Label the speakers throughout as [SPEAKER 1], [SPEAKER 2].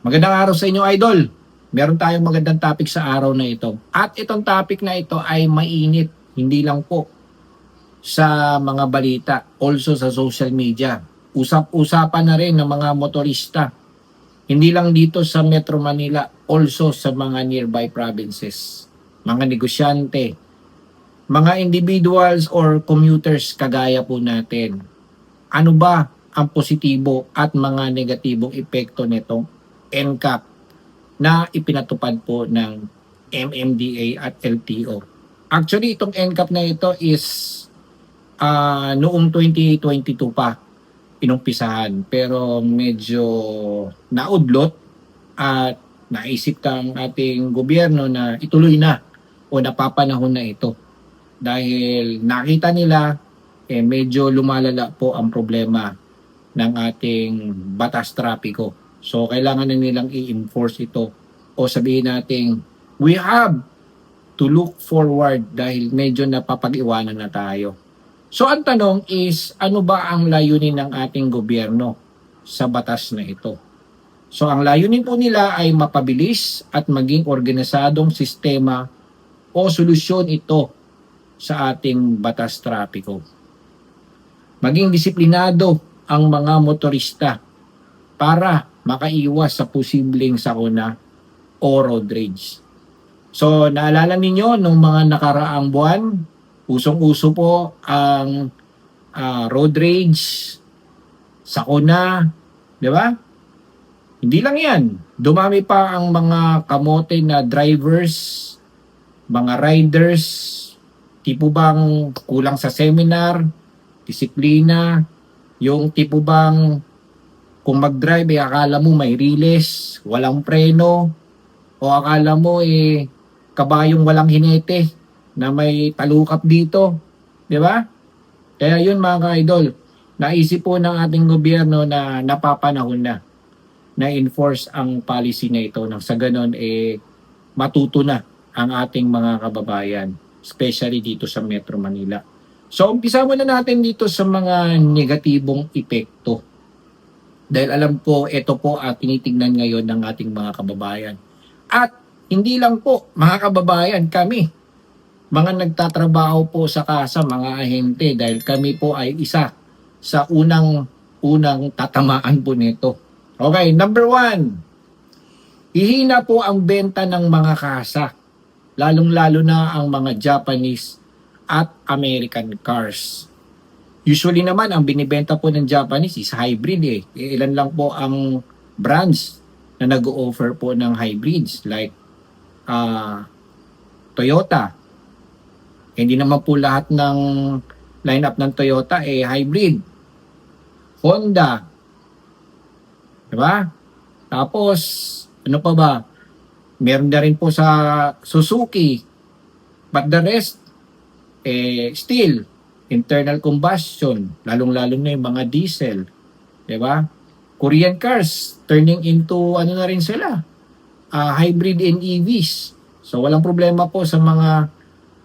[SPEAKER 1] Magandang araw sa inyo, idol. Meron tayong magandang topic sa araw na ito. At itong topic na ito ay mainit, hindi lang po sa mga balita, also sa social media. Usap-usapan na rin ng mga motorista. Hindi lang dito sa Metro Manila, also sa mga nearby provinces. Mga negosyante, mga individuals or commuters kagaya po natin. Ano ba ang positibo at mga negatibong epekto nitong NCAP na ipinatupad po ng MMDA at LTO. Actually, itong NCAP na ito is ah, noong 2022 pa inumpisahan. Pero medyo naudlot at naisip ng ating gobyerno na ituloy na o napapanahon na ito. Dahil nakita nila eh, medyo lumalala po ang problema ng ating batas trapiko. So, kailangan na nilang i-enforce ito o sabihin natin, we have to look forward dahil medyo napapag-iwanan na tayo. So, ang tanong is, ano ba ang layunin ng ating gobyerno sa batas na ito? So, ang layunin po nila ay mapabilis at maging organisadong sistema o solusyon ito sa ating batas trapiko. Maging disiplinado ang mga motorista para makaiwas sa posibleng sakuna o road rage. So, naalala ninyo nung mga nakaraang buwan, usong-uso po ang ah, road rage, sakuna, di ba? Hindi lang yan. Dumami pa ang mga kamote na drivers, mga riders, tipo bang kulang sa seminar, disiplina, yung tipo bang kung mag-drive, eh, akala mo may riles, walang preno, o akala mo eh, kabayong walang hinete na may talukap dito. Di ba? Kaya yun mga ka-idol, naisip po ng ating gobyerno na napapanahon na na enforce ang policy na ito nang sa ganon eh matuto na ang ating mga kababayan, especially dito sa Metro Manila. So, umpisa muna natin dito sa mga negatibong epekto. Dahil alam ko, ito po ang tinitingnan ngayon ng ating mga kababayan. At hindi lang po, mga kababayan, kami, mga nagtatrabaho po sa kasa, mga ahente, dahil kami po ay isa sa unang unang tatamaan po nito. Okay, number one, ihina po ang benta ng mga kasa, lalong-lalo na ang mga Japanese at American cars. Usually naman, ang binibenta po ng Japanese is hybrid eh. Eh, Ilan lang po ang brands na nag-offer po ng hybrids like ah, Toyota. Hindi naman po lahat ng lineup ng Toyota eh hybrid. Honda. Diba? Tapos, ano pa ba? Meron na rin po sa Suzuki. But the rest, eh, still, internal combustion, lalong-lalo na yung mga diesel. 'di ba? Korean cars turning into ano na rin sila, ah, hybrid and EVs. So walang problema po sa mga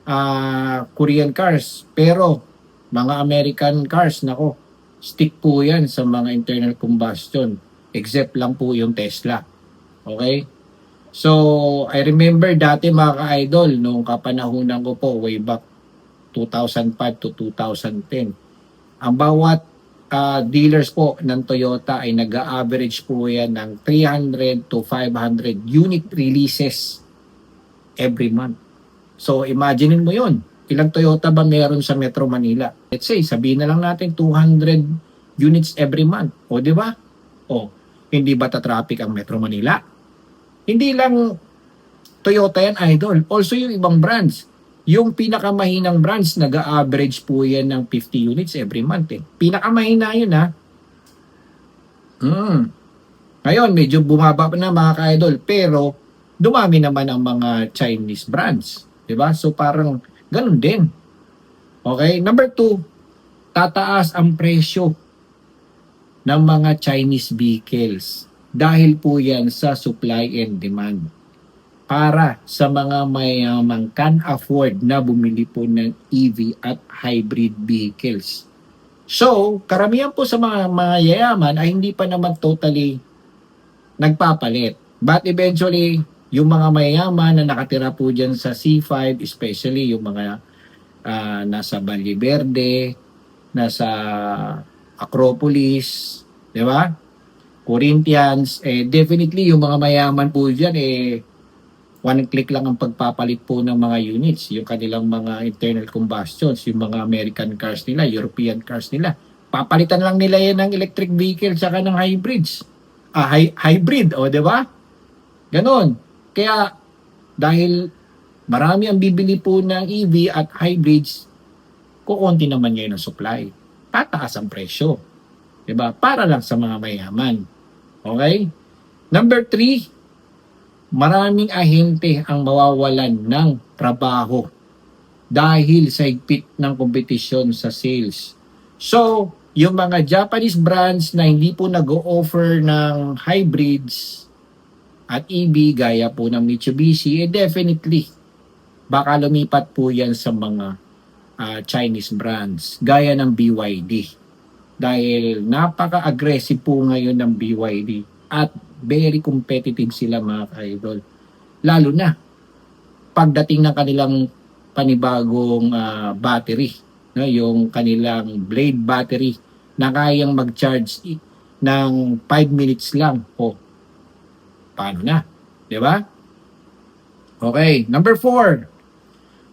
[SPEAKER 1] ah, Korean cars, pero mga American cars nako, stick po 'yan sa mga internal combustion, except lang po yung Tesla. Okay? So, I remember dati mga ka-idol, nung kapanahunan ko po, way back 2005 to 2010. Ang bawat ah, dealers po ng Toyota ay nag-average po yan ng 300 to 500 unit releases every month. So imagine mo yon Ilang Toyota ba meron sa Metro Manila? Let's say, sabihin na lang natin 200 units every month. O di ba? O, hindi ba ta-traffic ang Metro Manila? Hindi lang Toyota yan, idol. Also yung ibang brands. Yung pinakamahinang brands, nag-average po yan ng 50 units every month. Eh. Pinakamahina yun, ha? Hmm. Ngayon, medyo bumaba pa na mga ka-idol. Pero, dumami naman ang mga Chinese brands. ba So, parang ganun din. Okay? Number two, tataas ang presyo ng mga Chinese vehicles. Dahil po yan sa supply and demand para sa mga mayamang can afford na bumili po ng EV at hybrid vehicles. So, karamihan po sa mga mayayaman ay hindi pa naman totally nagpapalit. But eventually, yung mga mayayaman na nakatira po dyan sa C5, especially yung mga ah, nasa Valle Verde, nasa Acropolis, di ba? Corinthians, eh, definitely yung mga mayaman po dyan, eh, one click lang ang pagpapalit po ng mga units, yung kanilang mga internal combustions, yung mga American cars nila, European cars nila. Papalitan lang nila yan ng electric vehicle tsaka ng hybrids. Ah, hy- hybrid, o, di ba? Ganon. Kaya, dahil marami ang bibili po ng EV at hybrids, kukunti naman ngayon ang supply. Tataas ang presyo. 'Di ba? Para lang sa mga mayaman. Okay? Number three, maraming ahente ang mawawalan ng trabaho dahil sa higpit ng kompetisyon sa sales. So, yung mga Japanese brands na hindi po nag-o-offer ng hybrids at EV gaya po ng Mitsubishi, eh definitely baka lumipat po yan sa mga ah, Chinese brands gaya ng BYD dahil napaka-aggressive po ngayon ng BYD at very competitive sila mga ka-idol. Lalo na pagdating ng kanilang panibagong ah, battery, no, yung kanilang blade battery na kayang mag-charge ng 5 minutes lang. O, paano na? 'Di ba? Okay, number 4.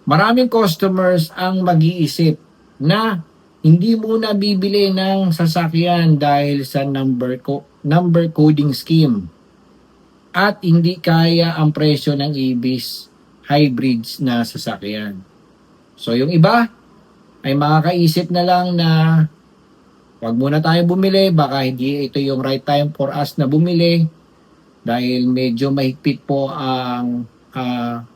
[SPEAKER 1] Maraming customers ang mag-iisip na hindi muna bibili ng sasakyan dahil sa number co- number coding scheme at hindi kaya ang presyo ng EVs hybrids na sasakyan. So yung iba ay makakaisip na lang na wag muna tayo bumili, baka hindi ito yung right time for us na bumili dahil medyo mahigpit po ang ah,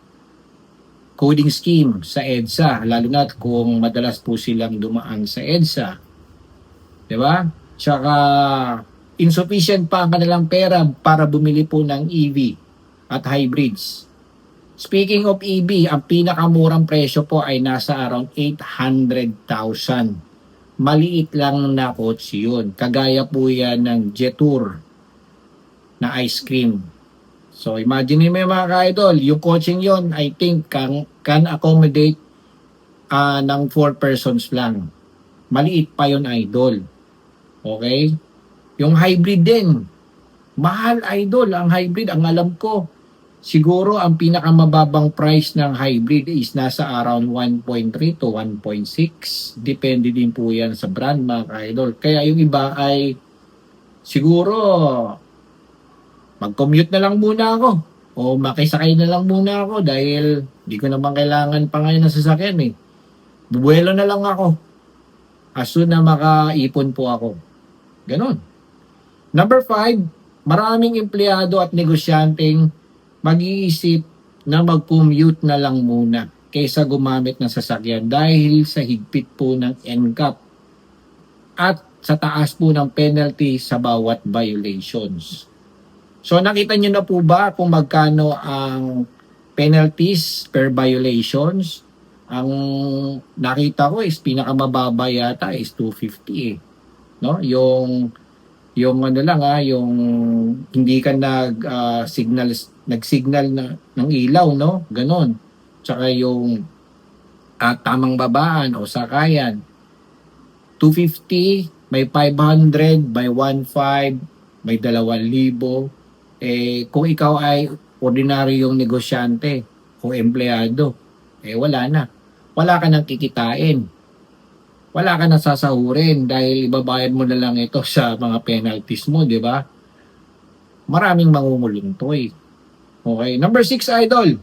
[SPEAKER 1] coding scheme sa EDSA, lalo na kung madalas po silang dumaan sa EDSA. 'Di ba? Tsaka insufficient pa ang kanilang pera para bumili po ng EV at hybrids. Speaking of EV, ang pinakamurang presyo po ay nasa around 800,000. Maliit lang na kotse yun. Kagaya po yan ng Jetour na ice cream. So imagine mo mga ka-idol, yung coaching yon I think can, can accommodate ah, ng 4 persons lang. Maliit pa yon idol. Okay? Yung hybrid din. Mahal idol ang hybrid. Ang alam ko, siguro ang pinakamababang price ng hybrid is nasa around 1.3 to 1.6. Depende din po yan sa brand mga ka-idol. Kaya yung iba ay siguro mag-commute na lang muna ako o makisakay na lang muna ako dahil di ko naman kailangan pa ngayon ng sasakyan eh. Bubuelo na lang ako as soon na makaipon po ako. Ganon. Number five, maraming empleyado at negosyanteng mag-iisip na mag-commute na lang muna kaysa gumamit ng sasakyan dahil sa higpit po ng NCAP at sa taas po ng penalty sa bawat violations. So nakita niyo na po ba kung magkano ang penalties per violations? Ang nakita ko is pinakamababa yata is 250 eh. No? Yung yung ano lang ah, yung hindi ka nag ah, signal nag-signal na ng ilaw, no? Ganon. Tsaka yung ah, tamang babaan o sakayan 250, may 500, may 1.5, may 2,000. Eh, kung ikaw ay ordinaryong negosyante o empleyado, eh wala na. Wala ka nang kikitain. Wala ka nang sasahurin dahil ibabayad mo na lang ito sa mga penalties mo, di ba? Maraming mangunguluntoy. Okay. Number six, idol.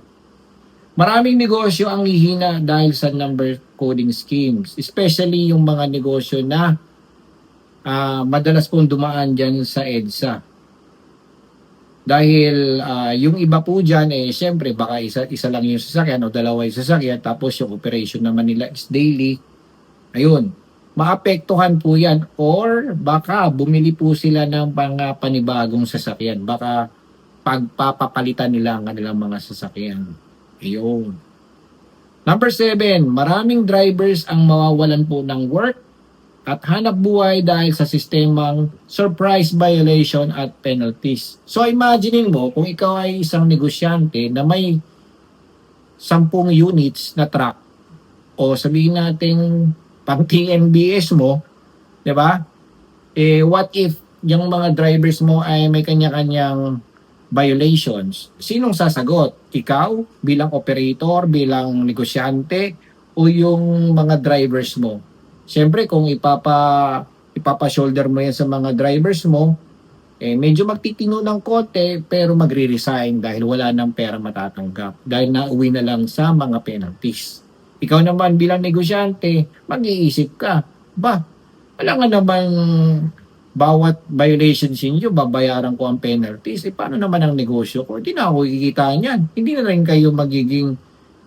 [SPEAKER 1] Maraming negosyo ang hihina dahil sa number coding schemes. Especially yung mga negosyo na ah, madalas pong dumaan dyan sa EDSA. Dahil ah, yung iba po dyan, eh, syempre, baka isa, isa lang yung sasakyan o dalawa yung sasakyan, tapos yung operation naman nila is daily. Ayun, maapektuhan po yan. Or baka bumili po sila ng mga panibagong sasakyan. Baka pagpapapalitan nila ang kanilang mga sasakyan. Ayun. Number seven, maraming drivers ang mawawalan po ng work at hanap buhay dahil sa sistemang surprise violation at penalties. So imagine mo kung ikaw ay isang negosyante na may 10 units na truck o sabihin natin pang TNBS mo, 'di ba? Eh what if yung mga drivers mo ay may kanya-kanyang violations? Sinong sasagot? Ikaw bilang operator, bilang negosyante o yung mga drivers mo? Siyempre kung ipapa ipapa-shoulder mo yan sa mga drivers mo, eh medyo magtitino ng konti pero magre-resign dahil wala nang pera matatanggap dahil nauwi na lang sa mga penalties. Ikaw naman bilang negosyante, mag-iisip ka, ba, wala nga naman bawat violation sa inyo, babayaran ko ang penalties. Eh, paano naman ang negosyo ko? Hindi na ako kikita niyan. Hindi na rin kayo magiging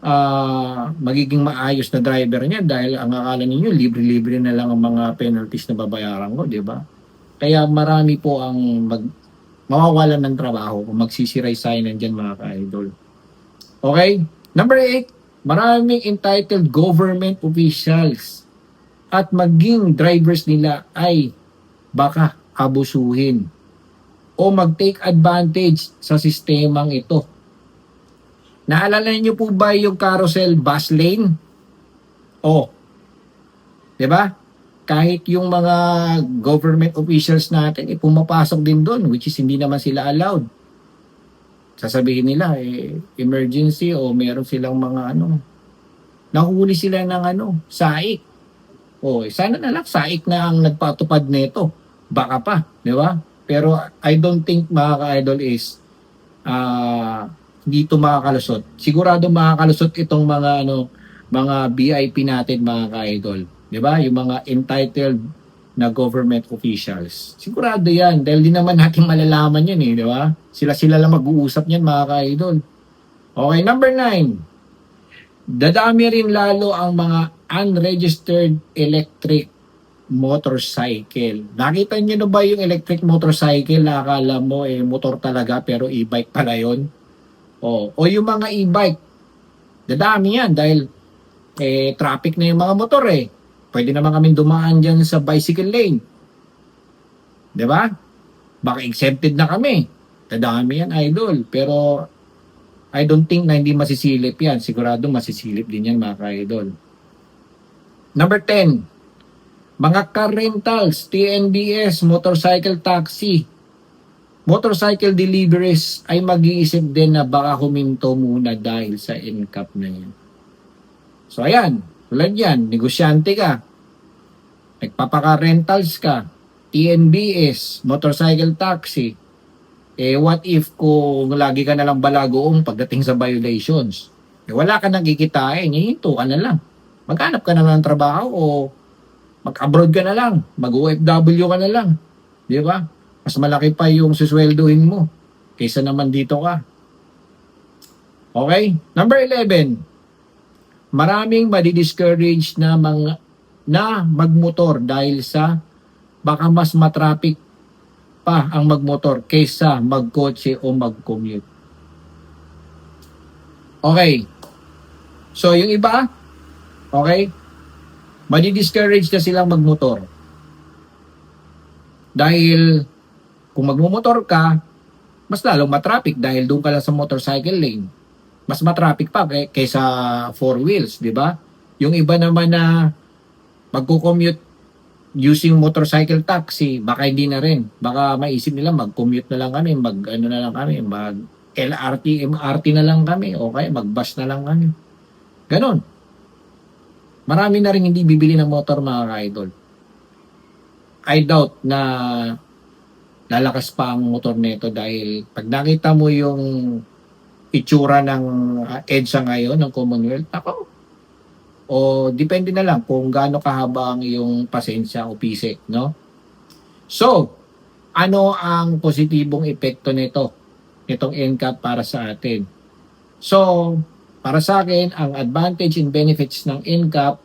[SPEAKER 1] ah, magiging maayos na driver niya dahil ang akala ninyo libre-libre na lang ang mga penalties na babayaran ko, di ba? Kaya marami po ang mag mawawalan ng trabaho kung magsisiray-sign dyan mga ka-idol. Okay? Number eight, maraming entitled government officials at maging drivers nila ay baka abusuhin o mag-take advantage sa sistemang ito. Naalala niyo po ba yung carousel bus lane? Oh. 'Di ba? Kahit yung mga government officials natin, eh, pumapasok din doon, which is hindi naman sila allowed. Sasabihin nila, eh, emergency o meron silang mga ano, nahuli sila ng ano, saik. O, eh, sana na lang saik na ang nagpatupad nito. Baka pa, di ba? Pero I don't think mga ka-idol is ah dito makakalusot. Sigurado makakalusot itong mga ano mga VIP natin mga ka-idol. 'Di ba? Yung mga entitled na government officials. Sigurado 'yan dahil di naman natin malalaman 'yan eh, 'di ba? Sila-sila lang mag-uusap niyan mga ka-idol. Okay, number nine. Dadami rin lalo ang mga unregistered electric motorcycle. Nakita niyo na ba yung electric motorcycle na akala mo eh motor talaga pero e-bike pala yon? O, o yung mga e-bike. Dadami yan dahil eh, traffic na yung mga motor eh. Pwede naman kami dumaan dyan sa bicycle lane. ba? Baka exempted na kami. Dadami yan, idol. Pero I don't think na hindi masisilip yan. Sigurado masisilip din yan, mga ka-idol. Number 10, mga car rentals, TNBS, motorcycle taxi, motorcycle deliveries ay mag-iisip din na baka huminto muna dahil sa NCAP na yan. So ayan, tulad yan, negosyante ka, nagpapaka-rentals ka, TNBS, motorcycle taxi, eh what if kung lagi ka nalang balagoong pagdating sa violations? Eh wala ka nang kikitain, hihinto ka na lang. Maghanap ka na lang ng trabaho o mag-abroad ka na lang, mag-OFW ka na lang. Di ba? Mas malaki pa yung susweldohin mo kaysa naman dito ka. Okay? Number 11. Maraming madi-discourage na mga na magmotor dahil sa baka mas matraffic pa ang magmotor kaysa magkotse o mag-commute. Okay. So, yung iba, okay, madi-discourage na silang magmotor. Dahil kung magmumotor ka, mas lalong matraffic dahil doon ka lang sa motorcycle lane. Mas matraffic pa kay- kaysa four wheels, di ba? Yung iba naman na magko-commute using motorcycle taxi, baka hindi na rin. Baka maisip nila mag-commute na lang kami, mag ano na lang kami, mag LRT, MRT na lang kami, okay, mag-bus na lang kami. Ganon. Marami na rin hindi bibili ng motor mga ka-idol. I doubt na lalakas pa ang motor nito dahil pag nakita mo yung itsura ng uh, EDSA ngayon ng Commonwealth, ako, o depende na lang kung gaano kahaba ang iyong pasensya o pisik, no? So, ano ang positibong epekto nito? Itong NCAP para sa atin. So, para sa akin, ang advantage and benefits ng NCAP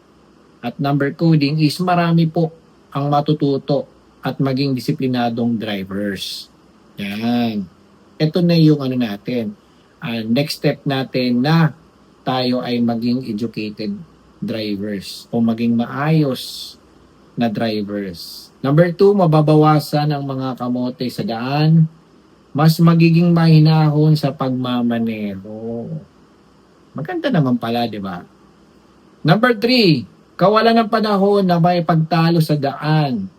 [SPEAKER 1] at number coding is marami po ang matututo at maging disiplinadong drivers. Yan. Ito na yung ano natin. Ah, next step natin na tayo ay maging educated drivers o maging maayos na drivers. Number two, mababawasan ang mga kamote sa daan. Mas magiging mahinahon sa pagmamaneho. Maganda naman pala, di ba? Number three, kawalan ng panahon na may pagtalo sa daan.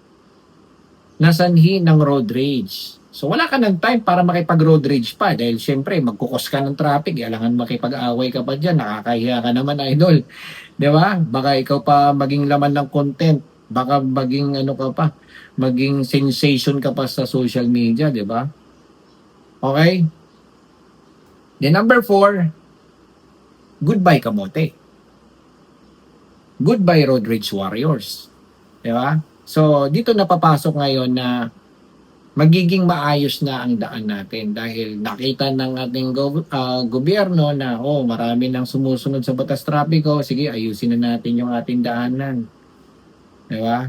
[SPEAKER 1] Nasanhi ng road rage. So wala ka ng time para makipag-road rage pa dahil syempre magkukos ka ng traffic, kailangan makipag-away ka pa dyan, nakakahiya ka naman idol. 'Di ba? Baka ikaw pa maging laman ng content, baka maging ano ka pa, maging sensation ka pa sa social media, 'di ba? Okay? Then number four, goodbye kamote. Goodbye road rage warriors. 'Di ba? So dito napapasok ngayon na magiging maayos na ang daan natin dahil nakita ng ating gov- ah, gobyerno na oh marami nang sumusunod sa batas trapiko. Sige ayusin na natin yung ating daanan. Di ba?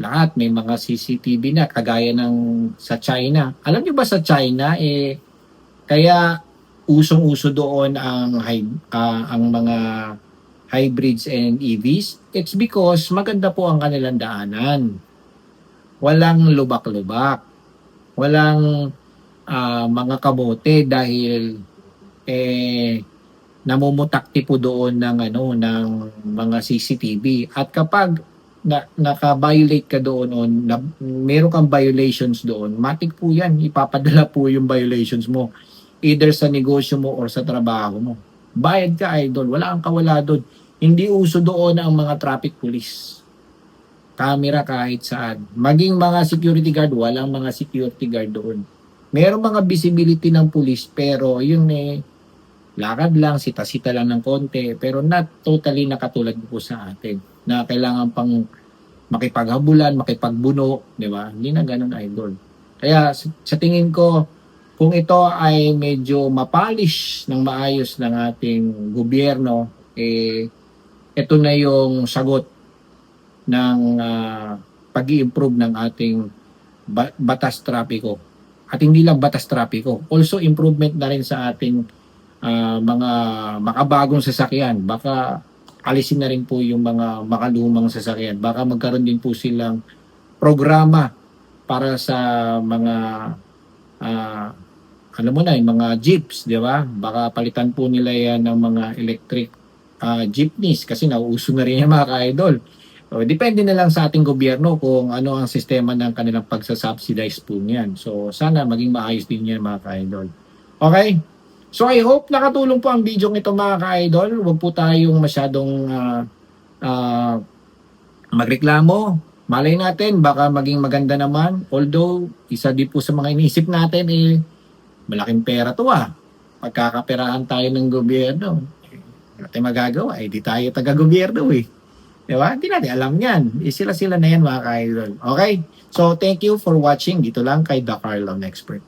[SPEAKER 1] Lahat may mga CCTV na kagaya ng sa China. Alam niyo ba sa China eh kaya usong-uso doon ang ah, ang mga hybrids and EVs it's because maganda po ang kanilang daanan. Walang lubak-lubak walang ah, mga kamote dahil eh namumutakti po doon ng ano ng mga CCTV at kapag na, naka-violate ka doon on na, meron kang violations doon matik po yan. Ipapadala po yung violations mo either sa negosyo mo or sa trabaho mo. Bayad ka idol. Wala kang kawala doon. Hindi uso doon ang mga traffic police camera kahit saan. Maging mga security guard, walang mga security guard doon. Merong mga visibility ng pulis, pero yun eh, lakad lang, sita-sita lang ng konti, pero not totally nakatulad po sa atin, na kailangan pang makipaghabulan, makipagbuno, di ba? Hindi na ganun, idol. Kaya sa tingin ko, kung ito ay medyo mapolish ng maayos ng ating gobyerno, eh, ito na yung sagot ng ah, pag-i-improve ng ating ba- batas trapiko. At hindi lang batas trapiko, also improvement na rin sa ating ah, mga makabagong sasakyan. Baka alisin na rin po yung mga makalumang sasakyan. Baka magkaroon din po silang programa para sa mga ah, alam mo na, yung mga jeeps, di ba? Baka palitan po nila yan ng mga electric ah, jeepneys kasi nauuso na rin yung mga ka-idol. So, depende na lang sa ating gobyerno kung ano ang sistema ng kanilang pagsasubsidize po niyan. So, sana maging maayos din yan mga ka-idol. Okay? So, I hope nakatulong po ang video ito mga ka-idol. Huwag po tayong masyadong ah, ah, magreklamo. Malay natin, baka maging maganda naman. Although, isa din po sa mga iniisip natin eh, malaking pera to ah. Pagkakaperahan tayo ng gobyerno. Tayong magagawa. Eh, di tayo taga-gobyerno eh. Di ba? Hindi natin alam yan. Eh, sila-sila na yan mga ka-idol. Okay? So, thank you for watching. Dito lang kay The Carlon Expert.